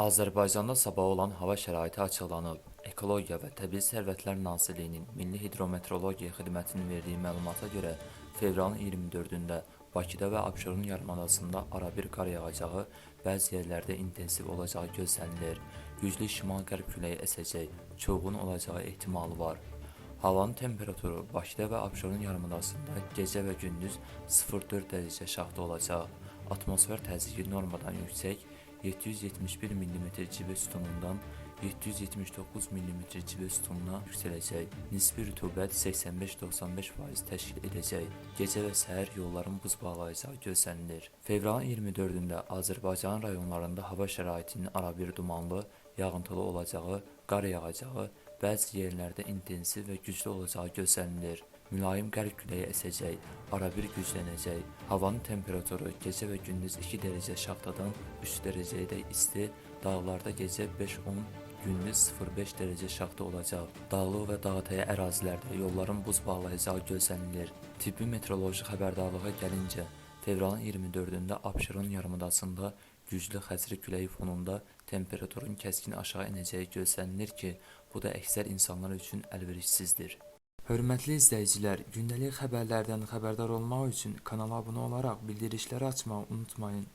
Azərbaycanda sabah olan hava şəraiti açıqlanıb. Ekologiya və Təbii Sərvətlər Nazirliyinin Milli Hidrometeorologiya Xidmətinin verdiyi məlumata görə fevralın 24-də Bakıda və Abşeron yarımadasında arabir qar yağacağı, bəzi yerlərdə intensiv olacağı gözlənilir. Güclü şimal-qərb küləyi əsəcək, çovğun olacağı ehtimalı var. Havanın temperaturu Bakıda və Abşeron yarımadasında gecə və gündüz 0-4 dərəcə şaxta olacaq. Atmosfer təzyiqi normadan yüksək 771 mm civə sütunundan 779 mm civə sütununa yüksələcək. Nisbi rütubət 85-95% təşkil edəcək. Gecə və səhər yolların buz bağlayacağı gözlənilir. Fevralın 24-də Azərbaycan rayonlarında hava şəraitinin arabir dumanlı, yağıntılı olacağı, qar yağacağı, bəzi yerlərdə intensiv və güclü olacağı gözlənilir. Mülayim qərb küləyi əsəcək, arabir güclənəcək. Havanın temperaturu gecə və gündüz 2 dərəcə şaxtadan 3 dərəcəyədək isti, dağlarda gecə 5-10, gündüz 0-5 dərəcə şaxta olacaq. Dağlıq və dağətəyi ərazilərdə yolların buz bağlayacağı gözlənilir. Tibbi meteoroloji xəbərdarlığa gəlincə, fevralın 24-də Abşeron yarımadasında güclü xəzri küləyi fonunda temperaturun kəskin aşağı enəcəyi gözlənilir ki, bu da əksər insanlar üçün əlverişsizdir. Hörmətli izləyicilər, gündəlik xəbərlərdən xəbərdar olmaq üçün kanala abunə olaraq bildirişləri açmağı unutmayın.